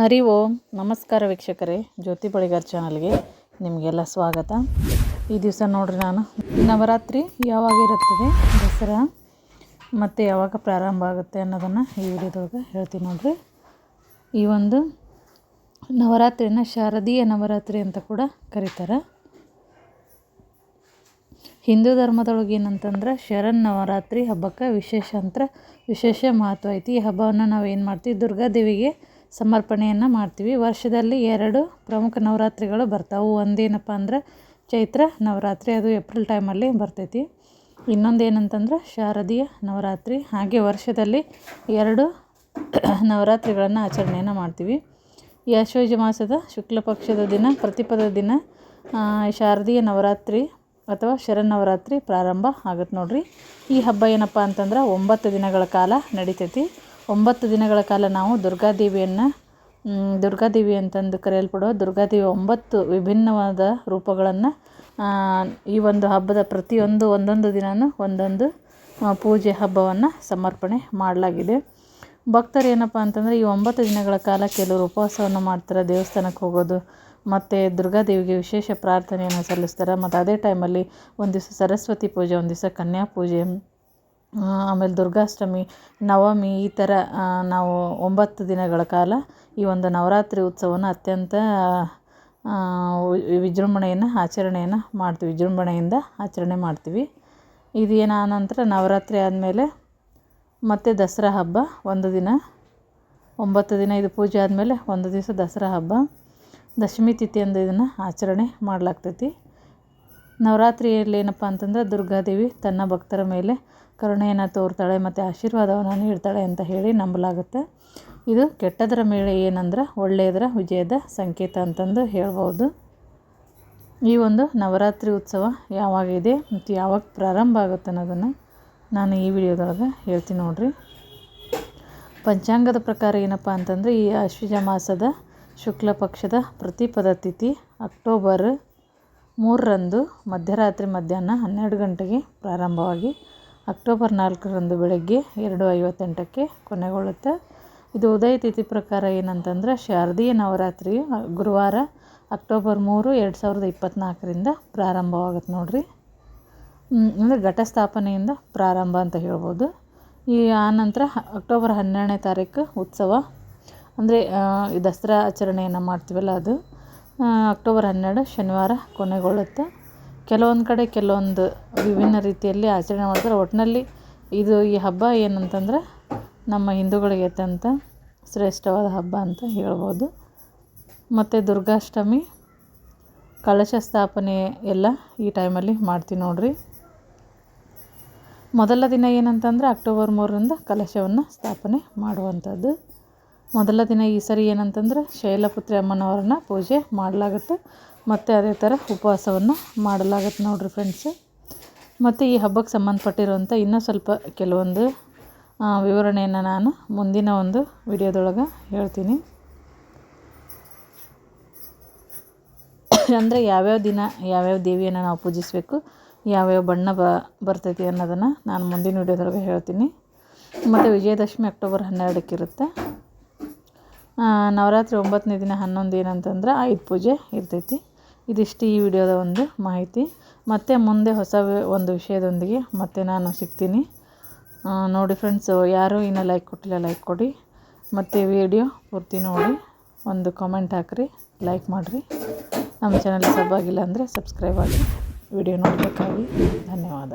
ಹರಿ ಓಂ. ನಮಸ್ಕಾರ ವೀಕ್ಷಕರೇ, ಜ್ಯೋತಿ ಬಳಿಗಾರ್ ಚಾನಲ್ಗೆ ನಿಮಗೆಲ್ಲ ಸ್ವಾಗತ. ಈ ದಿವಸ ನೋಡ್ರಿ ನಾನು, ನವರಾತ್ರಿ ಯಾವಾಗ ಇರುತ್ತದೆ, ದಸರಾ ಮತ್ತು ಯಾವಾಗ ಪ್ರಾರಂಭ ಆಗುತ್ತೆ ಅನ್ನೋದನ್ನು ಈ ವಿಡಿಯೋದೊಳಗೆ ಹೇಳ್ತೀನಿ ನೋಡ್ರಿ. ಈ ಒಂದು ನವರಾತ್ರಿನ ಶಾರದೀಯ ನವರಾತ್ರಿ ಅಂತ ಕೂಡ ಕರೀತಾರೆ. ಹಿಂದೂ ಧರ್ಮದೊಳಗೆ ಏನಂತಂದ್ರೆ ಶರನ್ ನವರಾತ್ರಿ ಹಬ್ಬಕ್ಕೆ ವಿಶೇಷ ಅಂತ, ವಿಶೇಷ ಮಹತ್ವ ಐತಿ. ಈ ಹಬ್ಬವನ್ನು ನಾವು ಏನು ಮಾಡ್ತೀವಿ ದುರ್ಗಾದೇವಿಗೆ ಸಮರ್ಪಣೆಯನ್ನು ಮಾಡ್ತೀವಿ. ವರ್ಷದಲ್ಲಿ ಎರಡು ಪ್ರಮುಖ ನವರಾತ್ರಿಗಳು ಬರ್ತಾವೆ. ಒಂದೇನಪ್ಪ ಅಂದ್ರೆ ಚೈತ್ರ ನವರಾತ್ರಿ. ಅದು ಏಪ್ರಿಲ್ ಟೈಮಲ್ಲಿ ಬರ್ತೈತಿ. ಇನ್ನೊಂದು ಏನಂತಂದ್ರೆ ಶಾರದೀಯ ನವರಾತ್ರಿ. ಹಾಗೆ ವರ್ಷದಲ್ಲಿ ಎರಡು ನವರಾತ್ರಿಗಳನ್ನು ಆಚರಣೆಯನ್ನು ಮಾಡ್ತೀವಿ. ಈ ಮಾಸದ ಶುಕ್ಲ ಪಕ್ಷದ ದಿನ, ಪ್ರತಿಪದ ದಿನ ಶಾರದೀಯ ನವರಾತ್ರಿ ಅಥವಾ ಶರನ್ನವರಾತ್ರಿ ಪ್ರಾರಂಭ ಆಗುತ್ತೆ ನೋಡ್ರಿ. ಈ ಹಬ್ಬ ಏನಪ್ಪ ಅಂತಂದ್ರೆ ಒಂಬತ್ತು ದಿನಗಳ ಕಾಲ ನಡಿತೈತಿ. ಒಂಬತ್ತು ದಿನಗಳ ಕಾಲ ನಾವು ದುರ್ಗಾದೇವಿಯನ್ನು ದುರ್ಗಾದೇವಿ ಅಂತಂದು ಕರೆಯಲ್ಪಡುವ ದುರ್ಗಾದೇವಿ ಒಂಬತ್ತು ವಿಭಿನ್ನವಾದ ರೂಪಗಳನ್ನು ಈ ಒಂದು ಹಬ್ಬದ ಪ್ರತಿಯೊಂದು ಒಂದೊಂದು ದಿನವೂ ಒಂದೊಂದು ಪೂಜೆ ಹಬ್ಬವನ್ನು ಸಮರ್ಪಣೆ ಮಾಡಲಾಗಿದೆ. ಭಕ್ತರು ಏನಪ್ಪ ಅಂತಂದರೆ ಈ ಒಂಬತ್ತು ದಿನಗಳ ಕಾಲ ಕೆಲವರು ಉಪವಾಸವನ್ನು ಮಾಡ್ತಾರೆ, ದೇವಸ್ಥಾನಕ್ಕೆ ಹೋಗೋದು, ಮತ್ತು ದುರ್ಗಾದೇವಿಗೆ ವಿಶೇಷ ಪ್ರಾರ್ಥನೆಯನ್ನು ಸಲ್ಲಿಸ್ತಾರೆ. ಮತ್ತು ಅದೇ ಟೈಮಲ್ಲಿ ಒಂದು ದಿವಸ ಸರಸ್ವತಿ ಪೂಜೆ ಒಂದು ದಿವಸ ಕನ್ಯಾ ಪೂಜೆ ಆಮೇಲೆ ದುರ್ಗಾಷ್ಟಮಿ, ನವಮಿ, ಈ ಥರ ನಾವು ಒಂಬತ್ತು ದಿನಗಳ ಕಾಲ ಈ ಒಂದು ನವರಾತ್ರಿ ಉತ್ಸವವನ್ನು ಅತ್ಯಂತ ವಿಜೃಂಭಣೆಯನ್ನು, ಆಚರಣೆಯನ್ನು ಮಾಡ್ತೀವಿ. ವಿಜೃಂಭಣೆಯಿಂದ ಆಚರಣೆ ಮಾಡ್ತೀವಿ. ಇದು ಏನು ನಂತರ ನವರಾತ್ರಿ ಆದಮೇಲೆ ಮತ್ತು ದಸರಾ ಹಬ್ಬ ಒಂದು ದಿನ, ಒಂಬತ್ತು ದಿನ ಇದು ಪೂಜೆ ಆದಮೇಲೆ ಒಂದು ದಿವಸ ದಸರಾ ಹಬ್ಬ. ದಶಮಿ ತಿಥಿ ಅಂದು ಇದನ್ನು ಆಚರಣೆ ಮಾಡಲಾಗ್ತೈತಿ. ನವರಾತ್ರಿಯಲ್ಲಿ ಏನಪ್ಪ ಅಂತಂದ್ರೆ ದುರ್ಗಾದೇವಿ ತನ್ನ ಭಕ್ತರ ಮೇಲೆ ಕರುಣೆಯನ್ನು ತೋರ್ತಾಳೆ ಮತ್ತು ಆಶೀರ್ವಾದವನ್ನು ನೀಡ್ತಾಳೆ ಅಂತ ಹೇಳಿ ನಂಬಲಾಗುತ್ತೆ. ಇದು ಕೆಟ್ಟದರ ಮೇಲೆ ಏನಂದ್ರೆ ಒಳ್ಳೆಯದರ ವಿಜಯದ ಸಂಕೇತ ಅಂತಂದು ಹೇಳ್ಬೋದು. ಈ ಒಂದು ನವರಾತ್ರಿ ಉತ್ಸವ ಯಾವಾಗಿದೆ ಮತ್ತು ಯಾವಾಗ ಪ್ರಾರಂಭ ಆಗುತ್ತೆ ಅನ್ನೋದನ್ನು ನಾನು ಈ ವಿಡಿಯೋದೊಳಗೆ ಹೇಳ್ತೀನಿ ನೋಡ್ರಿ. ಪಂಚಾಂಗದ ಪ್ರಕಾರ ಏನಪ್ಪ ಅಂತಂದರೆ ಈ ಅಶ್ವಿಜ ಮಾಸದ ಶುಕ್ಲ ಪಕ್ಷದ ಪ್ರತಿಪದ ತಿಥಿ ಅಕ್ಟೋಬರ್ ಮೂರರಂದು ಮಧ್ಯರಾತ್ರಿ ಮಧ್ಯಾಹ್ನ ಹನ್ನೆರಡು ಗಂಟೆಗೆ ಪ್ರಾರಂಭವಾಗಿ ಅಕ್ಟೋಬರ್ ನಾಲ್ಕರಂದು ಬೆಳಗ್ಗೆ ಎರಡು ಐವತ್ತೆಂಟಕ್ಕೆ ಕೊನೆಗೊಳ್ಳುತ್ತೆ. ಇದು ಉದಯ ತಿಥಿ ಪ್ರಕಾರ ಏನಂತಂದ್ರೆ, ಶಾರದೀಯ ನವರಾತ್ರಿ ಗುರುವಾರ ಅಕ್ಟೋಬರ್ ಮೂರು ಎರಡು ಸಾವಿರದ ಇಪ್ಪತ್ತ್ನಾಲ್ಕರಿಂದ ಪ್ರಾರಂಭವಾಗುತ್ತೆ ನೋಡಿರಿ. ಅಂದರೆ ಘಟಸ್ಥಾಪನೆಯಿಂದ ಪ್ರಾರಂಭ ಅಂತ ಹೇಳ್ಬೋದು. ಈ ಆನಂತರ ಅಕ್ಟೋಬರ್ ಹನ್ನೆರಡನೇ ತಾರೀಕು ಉತ್ಸವ. ಅಂದರೆ ದಸರಾ ಆಚರಣೆಯನ್ನು ಮಾಡ್ತೀವಲ್ಲ ಅದು. ಅಕ್ಟೋಬರ್ ಹನ್ನೆರಡು ಶನಿವಾರ ಕೊನೆಗೊಳ್ಳುತ್ತೆ. ಕೆಲವೊಂದು ಕಡೆ ಕೆಲವೊಂದು ವಿಭಿನ್ನ ರೀತಿಯಲ್ಲಿ ಆಚರಣೆ ಮಾಡ್ತಾರೆ. ಒಟ್ಟಿನಲ್ಲಿ ಇದು ಈ ಹಬ್ಬ ಏನಂತಂದ್ರೆ ನಮ್ಮ ಹಿಂದೂಗಳಿಗೆ ಅತ್ಯಂತ ಶ್ರೇಷ್ಠವಾದ ಹಬ್ಬ ಅಂತ ಹೇಳ್ಬೋದು. ಮತ್ತು ದುರ್ಗಾಷ್ಟಮಿ ಕಳಶ ಸ್ಥಾಪನೆ ಎಲ್ಲ ಈ ಟೈಮಲ್ಲಿ ಮಾಡ್ತೀವಿ ನೋಡಿರಿ. ಮೊದಲ ದಿನ ಏನಂತಂದ್ರೆ ಅಕ್ಟೋಬರ್ ಮೂರರಿಂದ ಕಲಶವನ್ನು ಸ್ಥಾಪನೆ ಮಾಡುವಂಥದ್ದು. ಮೊದಲ ದಿನ ಈ ಸರಿ ಏನಂತಂದ್ರೆ ಶೈಲಪುತ್ರಿ ಅಮ್ಮನವರನ್ನ ಪೂಜೆ ಮಾಡಲಾಗುತ್ತೆ. ಮತ್ತು ಅದೇ ಥರ ಉಪವಾಸವನ್ನು ಮಾಡಲಾಗುತ್ತೆ ನೋಡ್ರಿ ಫ್ರೆಂಡ್ಸ್ ಮತ್ತು ಈ ಹಬ್ಬಕ್ಕೆ ಸಂಬಂಧಪಟ್ಟಿರುವಂಥ ಇನ್ನೂ ಸ್ವಲ್ಪ ಕೆಲವೊಂದು ವಿವರಣೆಯನ್ನು ನಾನು ಮುಂದಿನ ಒಂದು ವಿಡಿಯೋದೊಳಗೆ ಹೇಳ್ತೀನಿ. ಅಂದರೆ ಯಾವ್ಯಾವ ದಿನ ಯಾವ್ಯಾವ ದೇವಿಯನ್ನು ನಾವು ಪೂಜಿಸಬೇಕು ಯಾವ್ಯಾವ ಬಣ್ಣ ಬ ಬರ್ತೈತಿ ಅನ್ನೋದನ್ನು ನಾನು ಮುಂದಿನ ವಿಡಿಯೋದೊಳಗೆ ಹೇಳ್ತೀನಿ. ಮತ್ತು ವಿಜಯದಶಮಿ ಅಕ್ಟೋಬರ್ ಹನ್ನೆರಡಕ್ಕೆ ಇರುತ್ತೆ ಆ, ನವರಾತ್ರಿ ಒಂಬತ್ತನೇ ದಿನ ಹನ್ನೊಂದು ಏನಂತಂದ್ರೆ ಆಯುಧ ಪೂಜೆ ಇರ್ತೈತಿ. ಇದಿಷ್ಟು ಈ ವಿಡಿಯೋದ ಒಂದು ಮಾಹಿತಿ. ಮತ್ತು ಮುಂದೆ ಹೊಸ ಒಂದು ವಿಷಯದೊಂದಿಗೆ ಮತ್ತೆ ನಾನು ಸಿಗ್ತೀನಿ. ನೋಡಿ ಫ್ರೆಂಡ್ಸ್ ಯಾರು ಇನ್ನೂ ಲೈಕ್ ಕೊಟ್ಟಿಲ್ಲ ಲೈಕ್ ಕೊಡಿ. ಮತ್ತು ವಿಡಿಯೋ ಪೂರ್ತಿ ನೋಡಿ. ಒಂದು ಕಾಮೆಂಟ್ ಹಾಕಿರಿ ಲೈಕ್ ಮಾಡಿರಿ. ನಮ್ಮ ಚಾನಲ್ ಸಬ್ ಆಗಿಲ್ಲ ಅಂದರೆ ಸಬ್ಸ್ಕ್ರೈಬ್ ಆಗಿ ವಿಡಿಯೋ ನೋಡಬೇಕಾಗಿ ಧನ್ಯವಾದ.